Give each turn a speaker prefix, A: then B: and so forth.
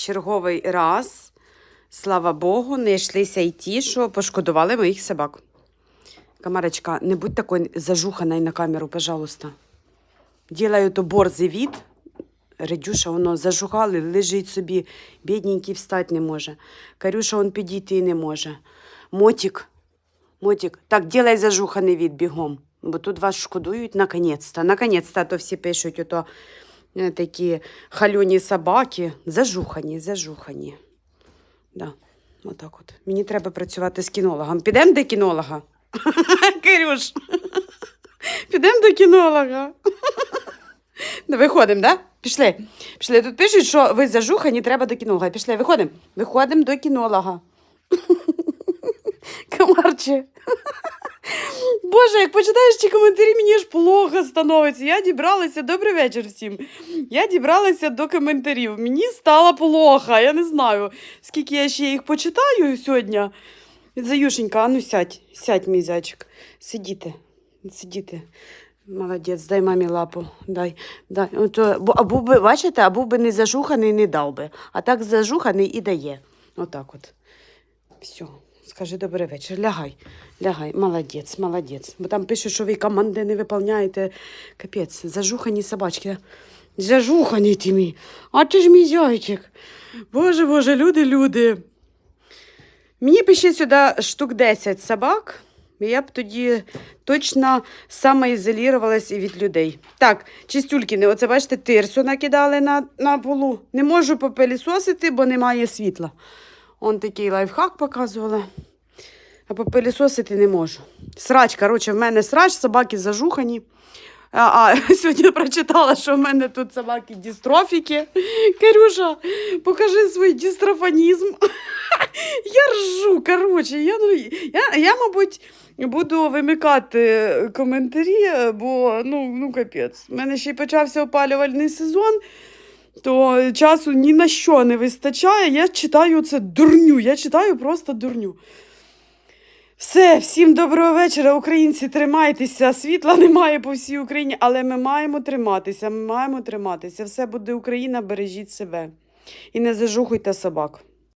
A: черговий раз, слава Богу, не йшлися й ті, що пошкодували моїх собак. Камарочка, не будь такой зажуханной на камеру, пожалуйста. Ділаю то борзий від. Редюша, воно зажугали, лежить собі, бідненький встати не може. Карюша он підійти не може. Мотик, Мотик, так, ділай зажуханий від бігом, бо тут вас шкодують наконець-то. Наконець-то, то всі пишуть, ото такі халюні собаки. Зажухані, зажухані. Да, отак от. Мені треба працювати з кінологом. Підемо до кінолога? Кирюш, підемо до кінолога. Виходимо, да? Пішли. Пішли. Тут пишуть, що ви зажухані, треба до кінолога. Пішли, виходимо. Виходимо до кінолога. Комарче. Боже, як почитаєш ці коментарі, мені ж плохо становиться. Я дібралася, добрий вечір всім. Я дібралася до коментарів. Мені стало плохо. Я не знаю, скільки я ще їх почитаю сьогодні. Заюшенька, а ну сядь, сядь, мій зайчик. Сидіти, сидіти. Молодець, дай мамі лапу. Дай, дай. Ото, бо, а був би, бачите, а був би не зажуханий, не дав би. А так зажуханий і дає. Отак от. Все. Скажи добрий вечір. Лягай, лягай. Молодець, молодець. Бо там пишуть, що ви команди не виконуєте. Капець, зажухані собачки. Зажухані ті мій. А ти ж мій зайчик. Боже, боже, люди, люди. Мені ще сюди штук 10 собак. і Я б тоді точно самоізолювалась від людей. Так, чистюлькіни, оце бачите, тирсу накидали на, на полу. Не можу попелісосити, бо немає світла. Он такий лайфхак показувала. А попилісосити не можу. Срач, коротше, в мене срач, собаки зажухані. А, а сьогодні прочитала, що в мене тут собаки дістрофіки. Кирюша, покажи свій дістрофанізм. Я ржу, коротше, я, ну, я, я, мабуть, буду вимикати коментарі, бо ну, ну капець. У мене ще й почався опалювальний сезон то часу ні на що не вистачає. Я читаю це дурню. Я читаю просто дурню. Все, всім доброго вечора, українці. Тримайтеся. Світла немає по всій Україні, але ми маємо триматися. Ми маємо триматися. Все буде Україна, бережіть себе. І не зажухуйте собак.